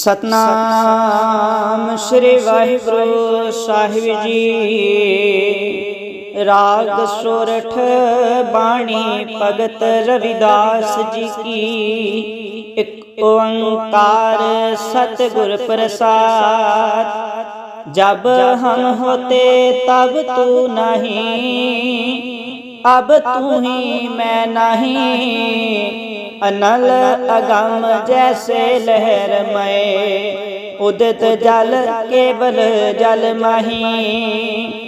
ਸਤਨਾਮ ਸ੍ਰੀ ਵਾਹਿਗੁਰੂ ਸਾਹਿਬ ਜੀ। ਰਾਗ ਸੋਰਠ ਬਾਣੀ ਭਗਤ ਰਵਿਦਾਸ ਜੀ ਕੀ। ਇੱਕ ਓੰਕਾਰ ਸਤਿਗੁਰ ਪ੍ਰਸਾਦ। ਜਬ ਹਮ ਹੋਤੇ ਤਬ ਤੂ ਨਹੀਂ। ਅਬ ਤੂੰ ਹੀ ਮੈਂ ਨਹੀਂ। ਅਨਲ ਅਗੰਮ ਜੈਸੇ ਲਹਿਰ ਮਏ। ਉਦਿਤ ਜਲ ਕੇਵਲ ਜਲ ਮਹੀ।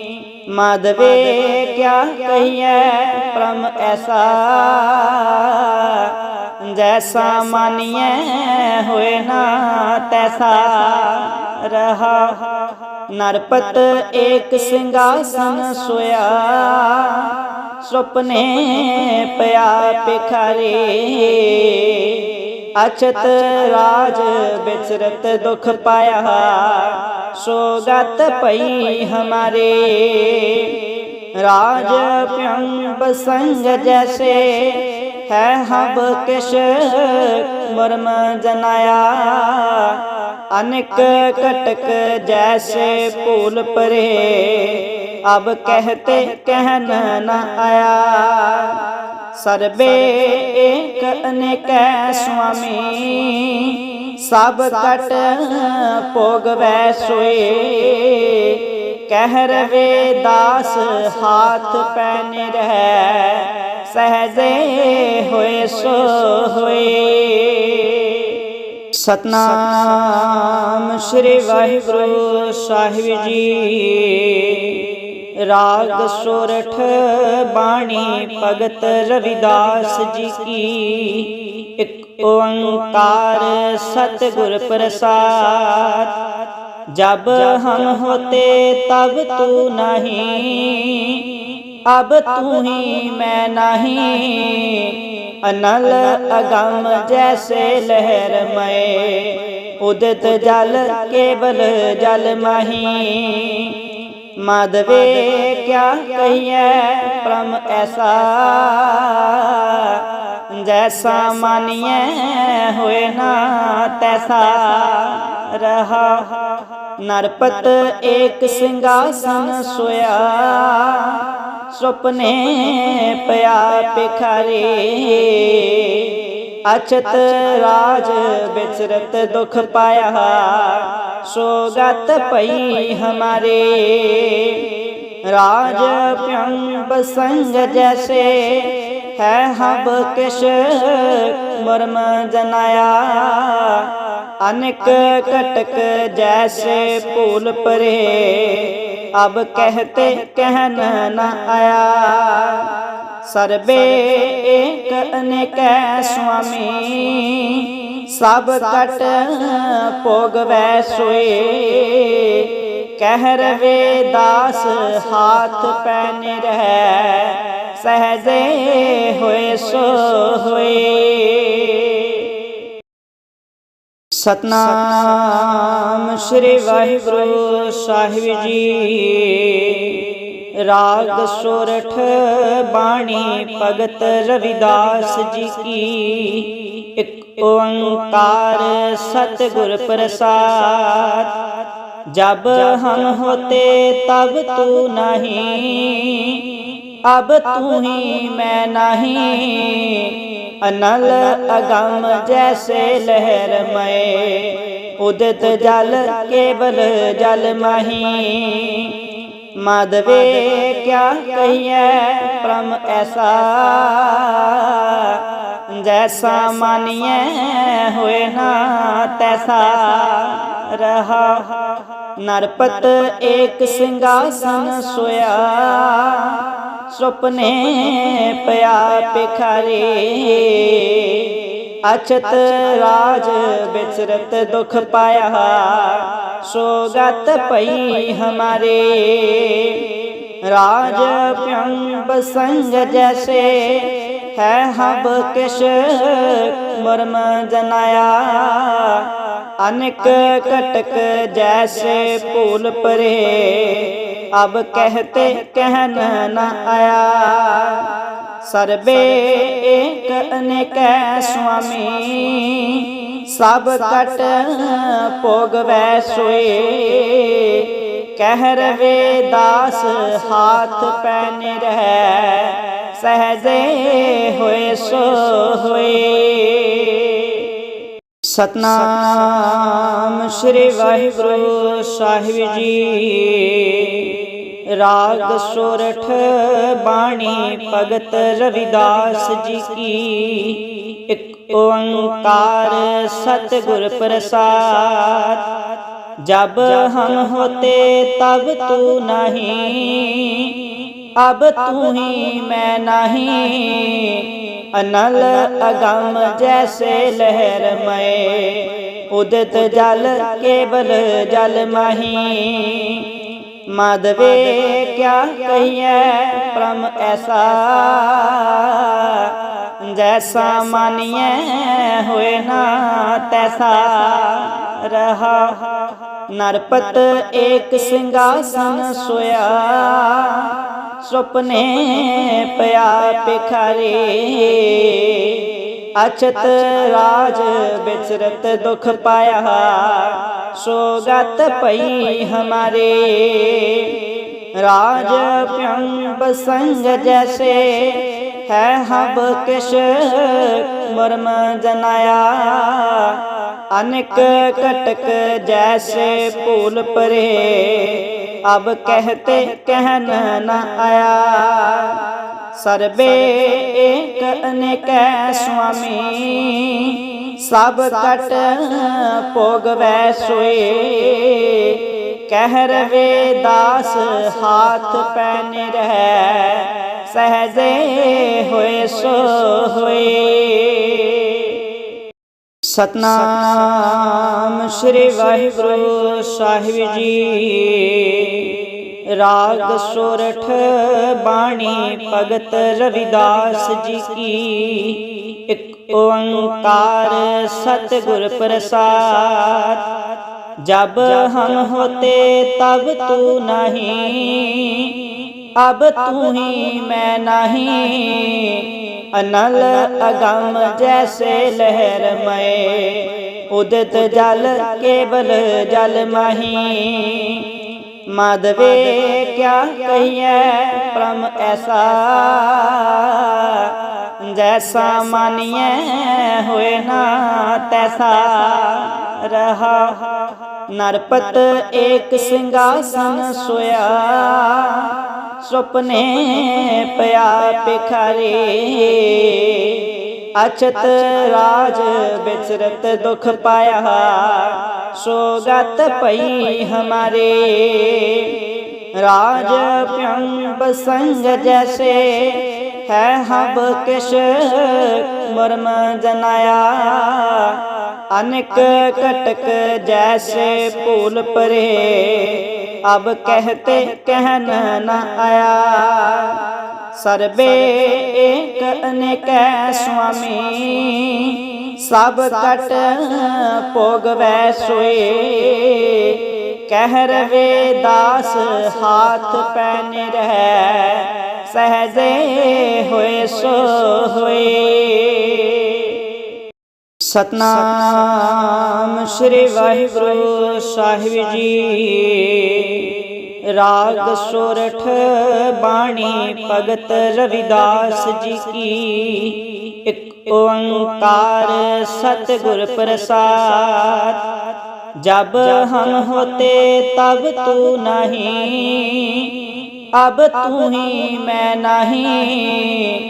ਮਾਧਵੇ, ਕਿਆ ਕਹੀਐ ਪ੍ਰਮ ਐਸਾ? ਜੈਸਾ ਮਾਨੀਐ ਹੋਏ ਨਾ ਤੈਸਾ। ਰਹਾ ਨਰਪਤ ਏਕ ਸਿੰਘਾਸਨ ਸੋਇਆ। ਸੁਪਨੇ ਪਿਆ ਪਿਖਾਰੇ ਅਛਤ ਰਾਜ ਵਿਚਰਤ ਦੁਖ ਪਾਇਆ। ਸੋਗਤ ਪਈ ਹਮਾਰੇ। ਰਾਜ ਪਿੰਬ ਸੰਗ ਜੈਸੇ। ਹੈ ਹਬ ਕਿਛ ਮਰਮ ਜਨਾਇਆ। ਅਨਕ ਕਟਕ ਜੈਸੇ ਭੂਲ ਪਰੇ। ਅਬ ਕਹਤੇ ਕਹਿਨ ਨ ਆਇਆ। ਸਰਬੇ ਏਕ ਅਨੇਕੈ ਸੁਆਮੀ, ਸਭ ਕਟ ਭੋਗਵੈ ਸੋਏ। ਕਹਿ ਰਵੇ ਦਾਸ ਹਾਥ ਪੈਨ ਰਹਿ ਸਹਜੇ ਹੋਏ ਸੋ ਹੋਏ। ਸਤਨਾਮ ਸ੍ਰੀ ਵਾਹਿਗੁਰੂ ਸਾਹਿਬ ਜੀ। ਰਾਗ ਸੋਰਠ ਬਾਣੀ ਭਗਤ ਰਵਿਦਾਸ ਜੀ ਕੀ। ਇੱਕ ਓੰਕਾਰ ਸਤਿਗੁਰ ਪ੍ਰਸਾਦ। ਜਬ ਹਮ ਹੋਤੇ ਤਬ ਤੂ ਨਹੀਂ, ਅਬ ਤੂ ਹੀ ਮੈਂ ਨਹੀਂ। ਅਨਲ ਅਗਮ ਜੈਸੇ ਲਹਿਰ ਮਏ, ਉਦਤ ਜਲ ਕੇਵਲ ਜਲ ਮਹੀ। ਮਾਧਵੇ ਕਿਆ ਕਹੀਐ? ਪ੍ਰਮ ਐਸਾ। ਜੈਸਾ ਮਾਨੀਐ, ਹੋਏ ਨਾ ਤੈਸਾ। ਰਹਾ। ਨਰਪਤ ਏਕ ਸਿੰਘਾਸਨ ਸੋਇਆ। ਸੁਪਨੇ ਪਿਆ ਪਿਖਾਰੇ ਅਛਤ ਰਾਜ ਵਿਚਰਤ ਦੁਖ ਪਾਇਆ। ਸੋਗਤ ਪਈ ਹਮਾਰੇ। ਰਾਜ ਪਿੰਬ ਸੰਗ ਜੈਸੇ, ਹੈ ਹਬ ਕਿਛ ਮਰਮ ਜਨਾਇਆ। ਅਨਿਕ ਕਟਕ ਜੈਸੇ ਭੂਲ ਪਰੇ, ਅਬ ਕਹਤੇ ਕਹਿਨ ਨ ਆਇਆ। ਸਰਬੇ ਏਕ ਅਨੇਕੈ ਸੁਆਮੀ ਸਭ ਕਟ ਭੋਗਵੈ ਸੋਏ। ਕਹਿ ਰਵੇ ਦਾਸ ਹਾਥ ਪੈਨ ਰਹਿ। ਸਹਜੇ ਹੋਏ ਸੋ ਹੋਏ। ਸਤਨਾਮ ਸ੍ਰੀ ਵਾਹਿਗੁਰੂ ਸਾਹਿਬ ਜੀ। ਰਾਗ ਸੋਰਠ ਬਾਣੀ ਭਗਤ ਰਵਿਦਾਸ ਜੀ ਕੀ। ਇੱਕ ਓੰਕਾਰ ਸਤਿਗੁਰ ਪ੍ਰਸਾਦ। ਜਬ ਹਮ ਹੋਤੇ ਤਬ ਤੂ ਨਹੀਂ। ਅਬ ਤੂ ਹੀ ਮੈਂ ਨਹੀਂ। ਅਨਲ ਅਗਮ ਜੈਸੇ ਲਹਿਰ ਮਏ। ਉਦਤ ਜਲ ਕੇਵਲ ਜਲ ਮਹੀ। ਮਾਧਵੇ, ਕਿਆ ਕਹੀਐ? ਪ੍ਰਮ ਐਸਾ। ਜੈਸਾ ਮਾਨੀਐ, ਹੋਏ ਨਾ ਤੈਸਾ। ਰਹਾ ਨਰਪਤ ਏਕ ਸਿੰਘਾਸਨ ਸੋਇਆ। ਸੁਪਨੇ ਪਿਆ ਪਿਖਾਰੇ ਅਛਤ ਰਾਜ ਵਿਚਰਤ ਦੁਖ ਪਾਇਆ। ਸੋਗਤ ਪਈ ਹਮਾਰੇ ਰਾਜ ਪਿੰਬ ਸੰਗ ਜੈਸੇ ਹੈ ਹਬ ਕਿਸ਼ ਮਰਮ ਜਨਾਇਆ। ਅਨਕ ਕਟਕ ਜੈਸੇ ਭੂਲ ਪਰੇ, ਅਬ ਕਹਤੇ ਕਹਿਨ ਨ ਆਇਆ। ਸਰਬੇ ਏਕ ਅਨੇਕੈ ਸੁਆਮੀ, ਸਭ ਕਟ ਭੋਗ ਵੈ ਸੋਏ ਕਹਿ ਰਵੇ ਦਾਸ ਹਾਥ ਪੈਨ ਰਹਿ ਸਹਜੇ ਹੋਏ ਸੋ ਹੋਏ। ਸਤਨਾਮ ਸ੍ਰੀ ਵਾਹਿਗੁਰੂ ਸਾਹਿਬ ਜੀ। ਰਾਗ ਸੁਰਠ ਬਾਣੀ ਭਗਤ ਰਵਿਦਾਸ ਜੀ ਕੀ। ਇੱਕ ਓੰਕਾਰ ਸਤਗੁਰ ਪ੍ਰਸਾਦ। ਜਬ ਹਮ ਹੋਤੇ ਤਬ ਤੂ ਨਹੀਂ। ਅਬ ਤੂ ਹੀ ਮੈਂ ਨਹੀਂ। ਅਨਲ ਅਗਮ ਜੈਸੇ ਲਹਿਰ ਮਏ। ਉਦਤ ਜਲ ਕੇਵਲ ਜਲ ਮਹੀ। ਮਾਧਵੇ, ਕਿਆ ਕਹੀਏ ਪ੍ਰਮ ਐਸਾ। ਜੈਸਾ ਮਾਨੀਏ ਹੋਏ ਨਾ ਤੈਸਾ। ਰਹਾ ਨਰਪਤ ਏਕ ਸਿੰਘਾਸਨ ਸੋਇਆ। ਸੁਪਨੇ ਪਿਆ ਪਿਖਾਰੇ। ਅਛਤ ਰਾਜ ਬਿਚਰਤ ਦੁਖ ਪਾਇਆ, ਸੋਗਤ ਪਈ ਹਮਾਰੇ। ਰਾਜ ਪਿਆੰਬ ਸੰਗ ਜੈਸੇ, ਹੈ ਹਬ ਕਿਸ਼ ਮਰਮ ਜਨਾਇਆ। ਅਨਕ ਕਟਕ ਜੈਸੇ ਭੂਲ ਪਰੇ, ਅਬ ਕਹਤੇ ਕਹਿਨ ਨ ਆਇਆ। सर्वे एक अनेक स्वामी सब कट पोगवै सोए कह रवे दास हाथ पैन रह सहजे होए सो होए सतनाम श्री वाहिगुरु साहिब जी ਰਾਗ ਸੁਰਠ ਬਾਣੀ ਭਗਤ ਰਵਿਦਾਸ ਜੀ ਕੀ। ਇੱਕ ਓੰਕਾਰ ਸਤਿਗੁਰ ਪ੍ਰਸਾਦ। ਜਬ ਹਮ ਹੋਤੇ ਤਬ ਤੂ ਨਹੀਂ। ਅਬ ਤੂ ਹੀ ਮੈਂ ਨਹੀਂ। ਅਨਲ ਅਗਮ ਜੈਸੇ ਲਹਿਰ ਮਏ। ਉਦਤ ਜਲ ਕੇਵਲ ਜਲ ਮਹੀ। ਮਾਧਵੇ, ਕਿਆ ਕਹੀਏ ਪ੍ਰਮ ਐਸਾ। ਜੈਸਾ ਮਾਨੀਏ ਹੋਏ ਨਾ ਤੈਸਾ। ਰਹਾ ਨਰਪਤ ਏਕ ਸਿੰਘਾਸਨ ਸੋਇਆ। ਸੁਪਨੇ ਪਿਆ ਪਿਖਾਰੇ ਅਚਤ ਰਾਜ ਵਿਚਰਤ ਦੁਖ ਪਾਇਆ। सोगत पई हमारे राज प्यंब संग जैसे है हब किश मर्म जनाया अनक कटक जैसे भूल परे अब कहते कहन न आया सर्वे एक अनेक स्वामी ਸਭ ਤਟ ਭੋਗਵੈ ਸੋਏ। ਕਹਿ ਰਵੇ ਦਾਸ ਹਾਥ ਪੈਨ ਰਹਿ। ਸਹਜੇ ਹੋਏ ਸੋ ਹੋਏ। ਸਤਨਾਮ ਸ੍ਰੀ ਵਾਹਿਗੁਰੂ ਸਾਹਿਬ ਜੀ। ਰਾਗ ਸੁਰਠ ਬਾਣੀ ਭਗਤ ਰਵਿਦਾਸ ਜੀ ਕੀ। ਇੱਕ ਓੰਕਾਰ ਸਤਿਗੁਰ ਪ੍ਰਸਾਦ। ਜਬ ਹਮ ਹੋਤੇ ਤਬ ਤੂ ਨਹੀਂ। ਅਬ ਤੂ ਹੀ ਮੈਂ ਨਹੀਂ।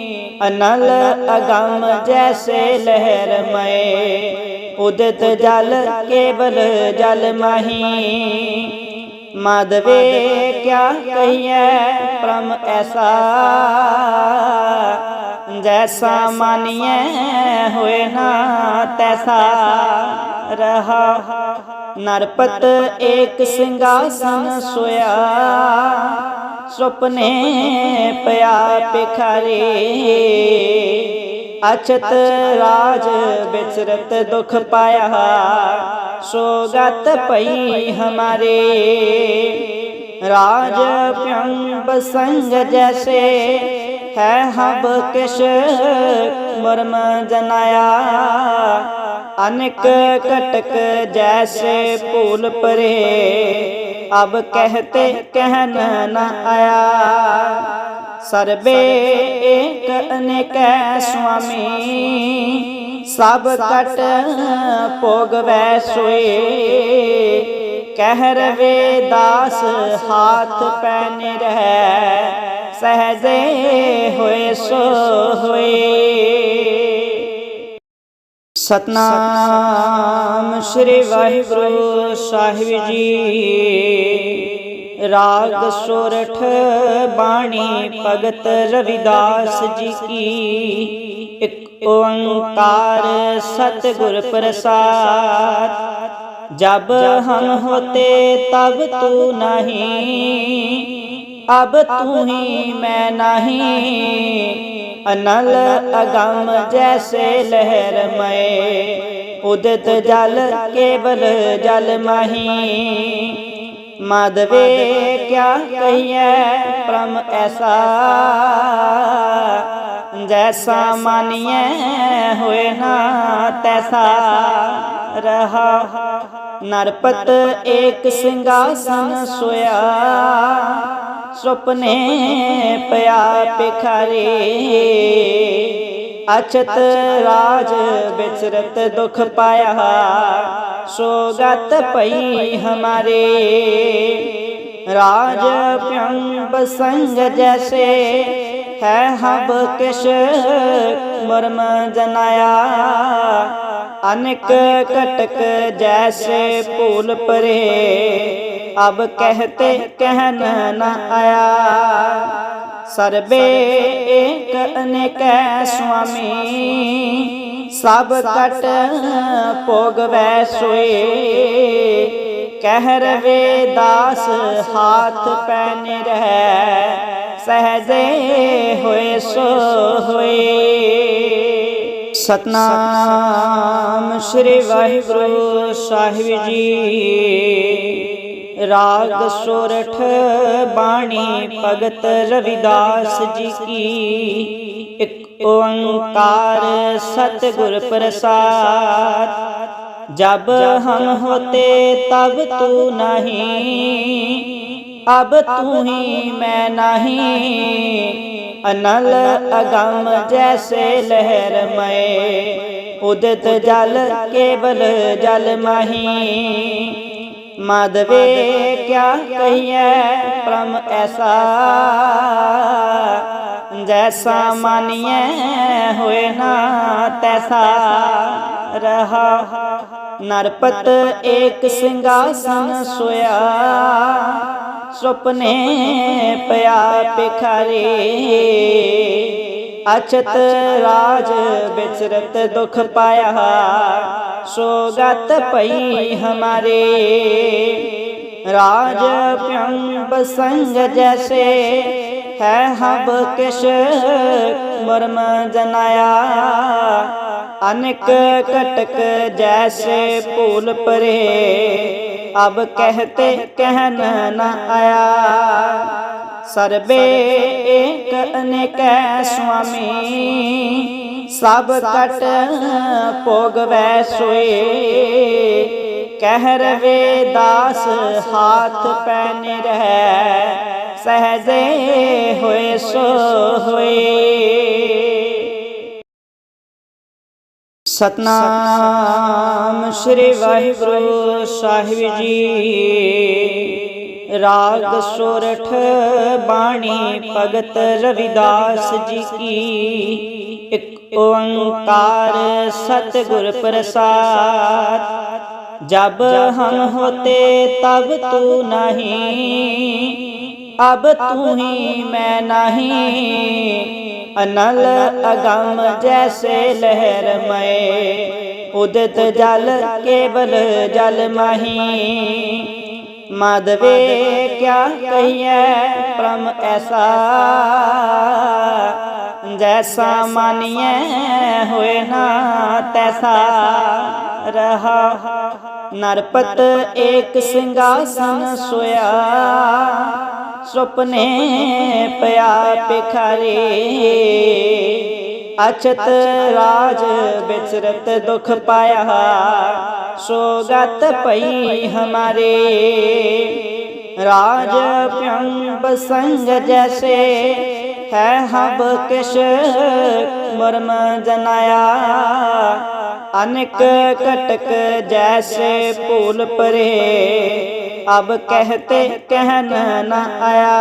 ਅਨਲ ਅਗਮ ਜੈਸੇ ਲਹਿਰ ਮਏ। ਉਦਤ ਜਲ ਕੇਵਲ ਜਲ ਮਹੀ। ਮਾਧਵੇ, ਕਿਆ ਕਹੀਐ? ਪ੍ਰਮ ਐਸਾ ਜੈਸਾ ਮਾਨੀਐ, ਹੋਏ ਨਾ ਤੈਸਾ ਰਹਾ। ਨਰਪਤ ਏਕ ਸਿੰਘਾਸਨ ਸੋਇਆ, ਸੁਪਨੇ ਪਿਆ ਪਿਖਾਰੇ ਅਛਤ ਰਾਜ ਬਿਚਰਤ ਦੁਖ ਪਾਇਆ, ਸੋਗਤ ਪਈ ਹਮਾਰੇ। ਰਾਜ ਪਿਆੰਬ ਸੰਗ ਜੈਸੇ, ਹੈ ਹਬ ਕਿਸ਼ ਮਰਮ ਜਨਾਇਆ। ਅਨਕ ਕਟਕ ਜੈਸੇ ਭੂਲ ਪਰੇ, ਅਬ ਕਹਤੇ ਕਹਿਨ ਨ ਆਇਆ। सर्वे एक अनेक स्वामी सब कट भोग वै सोए कह रवे दास हाथ पैन रह सहजे होए सो होए सतनाम श्री वाहिगुरु साहिब जी ਰਾਗ ਸੁਰਠ ਬਾਣੀ ਭਗਤ ਰਵਿਦਾਸ ਜੀ ਕੀ। ਇੱਕ ਓੰਕਾਰ ਸਤਿਗੁਰ ਪ੍ਰਸਾਦ। ਜਬ ਹਮ ਹੋਤੇ ਤਬ ਤੂ ਨਹੀਂ, ਅਬ ਤੂ ਹੀ ਮੈਂ ਨਹੀਂ। ਅਨਲ ਅਗਮ ਜੈਸੇ ਲਹਿਰ ਮਏ, ਉਦਤ ਜਲ ਕੇਵਲ ਜਲ ਮਹੀ। ਮਾਧਵੇ, ਕਿਆ ਕਹੀਏ ਪ੍ਰਮ ਐਸਾ ਜੈਸਾ ਮਾਨੀਏ ਹੋਏ ਨਾ ਤੈਸਾ ਰਹਾ। ਨਰਪਤ ਏਕ ਸਿੰਘਾਸਨ ਸੋਇਆ, ਸੁਪਨੇ ਪਿਆ ਪਿਖਾਰੇ ਅਚਤ ਰਾਜ ਵਿਚਰਤ ਦੁਖ ਪਾਇਆ। सोगत पई हमारे राज प्यंब संग जैसे है हब किश मर्म जनाया अनेक कटक जैसे फूल परे अब कहते कहन न आया सर्वे एक अनेक स्वामी ਸਭ ਕਟ ਭੋਗਵੈ ਸੋਏ। ਕਹਿ ਰਵੇ ਦਾਸ ਹਾਥ ਪੈਨ ਰਹਿ। ਸਹਜੇ ਹੋਏ ਸੋ ਹੋਏ। ਸਤਨਾਮ ਸ੍ਰੀ ਵਾਹਿਗੁਰੂ ਸਾਹਿਬ ਜੀ। ਰਾਗ ਸੁਰਠ ਬਾਣੀ ਭਗਤ ਰਵਿਦਾਸ ਜੀ ਕੀ। ਇੱਕ ਓੰਕਾਰ ਸਤਿਗੁਰ ਪ੍ਰਸਾਦ। ਜਬ ਹਮ ਹੋਤੇ ਤਬ ਤੂ ਨਹੀਂ, ਅਬ ਤੂ ਹੀ ਮੈਂ ਨਹੀਂ। ਅਨਲ ਅਗਮ ਜੈਸੇ ਲਹਿਰ ਮਏ, ਉਦਤ ਜਲ ਕੇਵਲ ਜਲ ਮਹੀ। ਮਾਧਵੇ, ਕਿਆ ਕਹੀਏ ਪ੍ਰਮ ਐਸਾ ਜੈਸਾ ਮਾਨੀਏ ਹੋਏ ਨਾ ਤੈਸਾ ਰਹਾ। ਨਰਪਤ ਏਕ ਸਿੰਘਾਸਨ ਸੋਇਆ, ਸੁਪਨੇ ਪਿਆ ਪਿਖਾਰੇ ਅਚਤ ਰਾਜ ਵਿਚਰਤ ਦੁਖ ਪਾਇਆ। ਸੋਗਤ ਪਈ ਹਮਾਰੇ। ਰਾਜ ਪਿਆੰਬ ਸੰਗ ਜੈਸੇ, ਹੈ ਹਬ ਕਿਸ਼ ਮਰਮ ਜਨਾਇਆ। ਅਨਕ ਕਟਕ ਜੈਸੇ ਭੂਲ ਪਰੇ, ਅਬ ਕਹਤੇ ਕਹਿਨ ਨ ਆਇਆ। ਸਰਬੇ ਏਕ ਅਨੇਕੈ ਸੁਆਮੀ ਸਭ ਕਟ ਭੋਗਵੈ ਸੋਏ। ਕਹਿ ਰਵੇ ਦਾਸ ਹਾਥ ਪੈਨ ਰਹਿ ਸਹਜੇ ਹੋਏ ਸੋ ਹੋਏ। ਸਤਨਾਮ ਸ੍ਰੀ ਵਾਹਿਗੁਰੂ ਸਾਹਿਬ ਜੀ। ਰਾਗ ਸੋਰਠ ਬਾਣੀ ਭਗਤ ਰਵਿਦਾਸ ਜੀ ਕੀ। ਇੱਕ ਓੰਕਾਰ ਸਤਿਗੁਰ ਪ੍ਰਸਾਦ। ਜਬ ਹਮ ਹੋਤੇ ਤਬ ਤੂ ਨਹੀਂ, ਅਬ ਤੂ ਹੀ ਮੈਂ ਨਹੀਂ। ਅਨਲ ਅਗਮ ਜੈਸੇ ਲਹਿਰ ਮਏ, ਉਦਤ ਜਲ ਕੇਵਲ ਜਲ ਮਾਹੀ। ਮਾਧਵੇ, ਕਿਆ ਕਹੀਏ ਪ੍ਰਮ ਐਸਾ ਜੈਸਾ ਮਾਨੀਏ ਹੋਏ ਨਾ ਤੈਸਾ ਰਹਾ। ਨਰਪਤ ਏਕ ਸਿੰਘਾਸਨ ਸੋਇਆ, ਸੁਪਨੇ ਪਿਆ ਪਿਖਰੇ ਅਛਤ ਰਾਜ ਵਿਚਰਤ ਦੁਖ ਪਾਇਆ ਸੋਗਤ ਪਈ ਹਮਾਰੇ। ਰਾਜ ਪਿਆੰਬ ਸੰਗ ਜੈਸੇ ਹੈ ਹਬ ਕਿਛ ਮਰਮ ਜਨਾਇਆ। ਅਨਕ ਕਟਕ ਜੈਸੇ ਭੂਲ ਪਰੇ ਅਬ ਕਹਤੇ ਕਹਿਨ ਨ ਆਇਆ।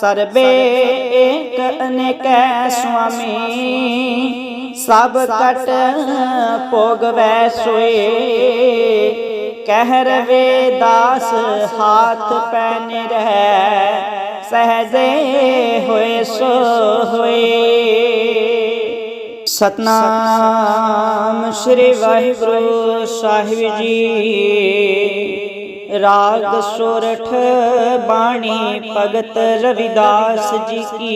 ਸਰਬੇ ਏਕ ਅਨੇਕੈ ਸੁਆਮੀ, ਸਭ ਕਟ ਭੋਗਵੈ ਸੋਏ। ਕਹਿ ਰਵੇ ਦਾਸ ਹਾਥ ਪੈਨ ਰਹਿ, ਸਹਜੇ ਹੋਏ ਸੋ ਹੋਏ। ਸਤਨਾਮ ਸ੍ਰੀ ਵਾਹਿਗੁਰੂ ਸਾਹਿਬ ਜੀ। ਰਾਗ ਸੋਰਠ ਬਾਣੀ ਭਗਤ ਰਵਿਦਾਸ ਜੀ ਕੀ।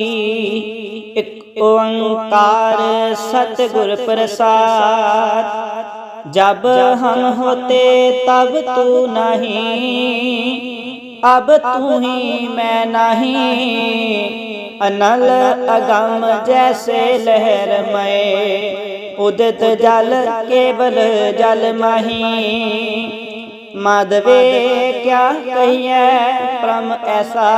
ਇੱਕ ਓੰਕਾਰ ਸਤਿਗੁਰ ਪ੍ਰਸਾਦ। ਜਬ ਹਮ ਹੋਤੇ ਤਬ ਤੂ ਨਹੀਂ, ਅਬ ਤੂੰ ਹੀ ਮੈਂ ਨਹੀਂ। ਅਨਲ ਅਗਮ ਜੈਸੇ ਲਹਿਰ ਮਏ, ਉਦਤ ਜਲ ਕੇਵਲ ਜਲ ਮਹੀ। ਮਾਧਵੇ, ਕਿਆ ਕਹੀਐ? ਪ੍ਰਮ ਐਸਾ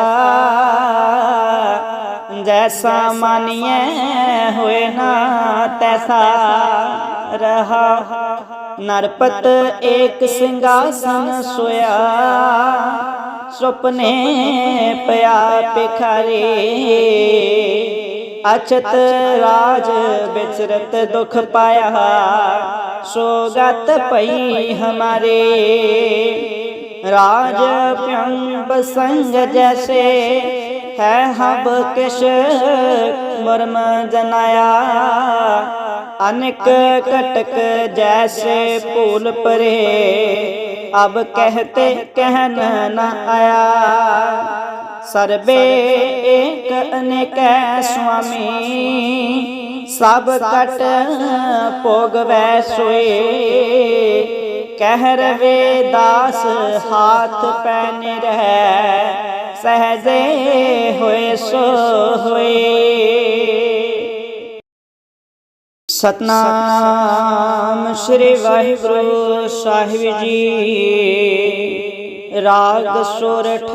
ਜੈਸਾ ਮਾਨੀਐ, ਹੋਏ ਨਾ ਤੈਸਾ ਰਹਾ। ਨਰਪਤ ਏਕ ਸਿੰਘਾਸਨ ਸੋਇਆ, ਸੁਪਨੇ ਪਿਆ ਪਿਖਾਰੇ ਅਛਤ ਰਾਜ ਵਿਚਰਤ ਦੁਖ ਪਾਇਆ, ਸੋਗਤ ਪਈ ਹਮਾਰੇ। ਰਾਜ ਪਿਆੰਬ ਸੰਗ ਜੈਸੇ, ਹੈ ਹਬ ਕਿਛ ਮਰਮ ਜਨਾਇਆ। ਅਨਕ ਕਟਕ ਜੈਸੇ ਭੂਲ ਪਰੇ, ਅਬ ਕਹਤੇ ਕਹਿਨ ਨ ਆਇਆ। ਸਰਬੇ ਏਕ ਅਨੇਕੈ ਸੁਆਮੀ, ਸਭ ਕਟ ਭੋਗਵੈ ਸੋਏ। ਕਹਿ ਰਵੇ ਦਾਸ ਹਾਥ ਪੈਨ ਰਹਿ, ਸਹਜੇ ਹੋਏ ਸੋ ਹੋਏ। ਸਤਨਾਮ ਸ੍ਰੀ ਵਾਹਿਗੁਰੂ ਸਾਹਿਬ ਜੀ। ਰਾਗ ਸੋਰਠ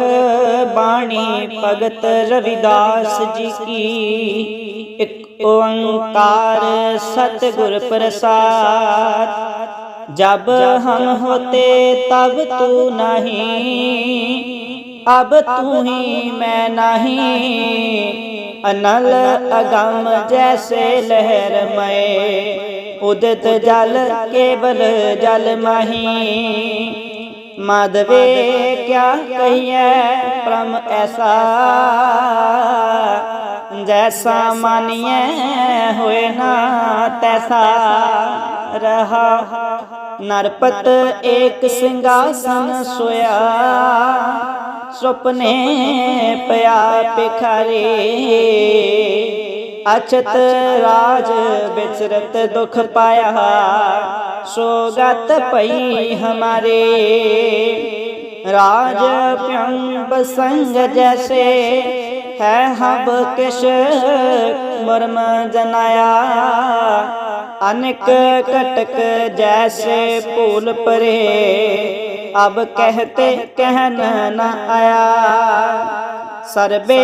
ਬਾਣੀ ਭਗਤ ਰਵਿਦਾਸ ਜੀ ਕੀ। ਇੱਕ ਓੰਕਾਰ ਸਤਿਗੁਰ ਪ੍ਰਸਾਦ। ਜਬ ਹਮ ਹੋਤੇ ਤਬ ਤੂ ਨਹੀਂ। ਅਬ ਤੂ ਹੀ ਮੈਂ ਨਹੀਂ। ਅਨਲ ਅਗਮ ਜੈਸੇ ਲਹਿਰ ਮਏ। ਉਦਤ ਜਲ ਕੇਵਲ ਜਲ ਮਹੀ। ਮਾਧਵੇ, ਕਿਆ ਕਹੀਐ? ਪ੍ਰਮ ਐਸਾ ਜੈਸਾ ਮਾਨੀਐ, ਹੋਏ ਨਾ ਤੈਸਾ ਰਹਾ। ਨਰਪਤ ਏਕ ਸਿੰਘਾਸਨ ਸੋਇਆ, ਸੁਪਨੇ ਪਿਆ ਪਿਖਾਰੇ। ਅਛਤ ਰਾਜ ਵਿਚਰਤ ਦੁਖ ਪਾਇਆ, ਸੋਗਤ ਪਈ ਹਮਾਰੇ। ਰਾਜ ਪਿਆੰਬ ਸੰਗ ਜੈਸੇ, ਹੈ ਹਬ ਕਿਸ਼ ਮਰਮ ਜਨਾਇਆ। ਅਨਕ ਕਟਕ ਜੈਸੇ ਭੂਲ ਪਰੇ, ਅਬ ਕਹਤੇ ਕਹਿਨ ਨ ਆਇਆ। ਸਰਬੇ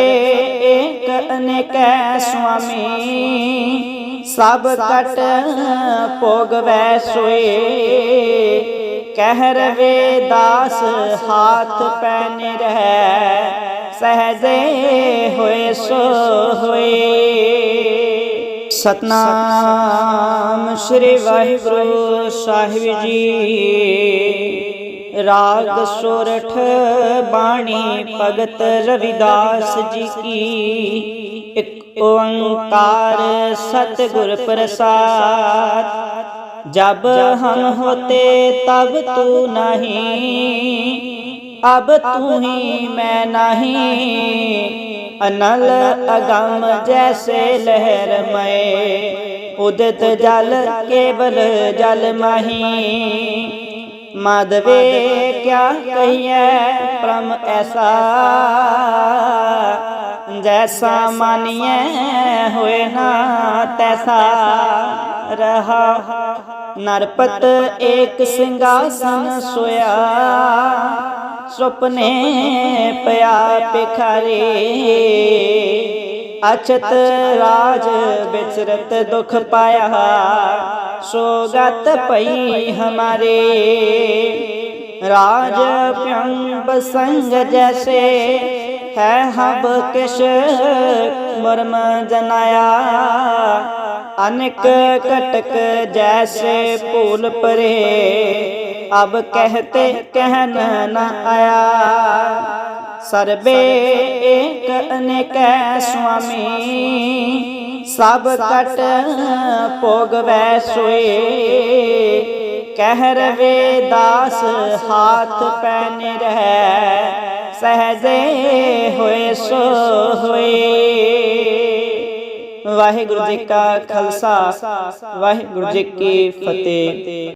ਏਕ ਅਨੇਕੈ ਸੁਆਮੀ, ਸਭ ਕਟ ਭੋਗਵੈ ਸੋਏ। ਕਹਿ ਰਵੇ ਦਾਸ ਹਾਥ ਪੈਨ ਰਹਿ, ਸਹਜੇ ਹੋਏ ਸੋ ਹੋਏ। ਸਤਨਾਮ ਸ੍ਰੀ ਵਾਹਿਗੁਰੂ ਸਾਹਿਬ ਜੀ। ਰਾਗ ਸੋਰਠ ਬਾਣੀ ਭਗਤ ਰਵਿਦਾਸ ਜੀ ਕੀ। ਇੱਕ ਓੰਕਾਰ ਸਤਿਗੁਰ ਪ੍ਰਸਾਦ। ਜਬ ਹਮ ਹੋਤੇ ਤਬ ਤੂ ਨਹੀਂ। ਅਬ ਤੂ ਹੀ ਮੈਂ ਨਹੀਂ। ਅਨਲ ਅਗਮ ਜੈਸੇ ਲਹਿਰ ਮਏ। ਉਦਤ ਜਲ ਕੇਵਲ ਜਲ ਮਹੀ। ਮਾਧਵੇ, ਕਿਆ ਕਹੀਐ? ਪ੍ਰਮ ਐਸਾ ਜੈਸਾ ਮਾਨੀਐ, ਹੋਏ ਨਾ ਤੈਸਾ ਰਹਾ। ਨਰਪਤ ਏਕ ਸਿੰਘਾਸਨ ਸੋਇਆ, ਸੁਪਨੇ ਪਿਆ ਪਿਖਾਰੇ ਅਛਤ ਰਾਜ ਵਿਚਰਤ ਦੁਖ ਪਾਇਆ, ਸੋਗਤ ਪਈ ਹਮਾਰੇ। ਰਾਜ ਪਿਆੰਬ ਸੰਗ ਜੈਸੇ, ਹੈ ਹਬ ਕਿਸ਼ ਮਰਮ ਜਨਾਇਆ। ਅਨਕ ਕਟਕ ਜੈਸੇ ਭੂਲ ਪਰੇ, ਅਬ ਕਹਤੇ ਕਹਿਨ ਨ ਆਇਆ। ਸਰਬੇ ਏਕ ਅਨੇਕੈ ਸੁਆਮੀ, ਸਭ ਕਟ ਭੋਗਵੈ ਸੋਏ। ਕਹਿ ਰਵੇ ਦਾਸ ਹਾਥ ਪੈਨ ਰਹਿ ਸਹਜੇ ਹੋਏ ਸੋ ਹੋਏ। ਵਾਹਿਗੁਰੂ ਜੀ ਕਾ ਖਾਲਸਾ, ਵਾਹਿਗੁਰੂ ਜੀ ਕੀ ਫਤਿਹ।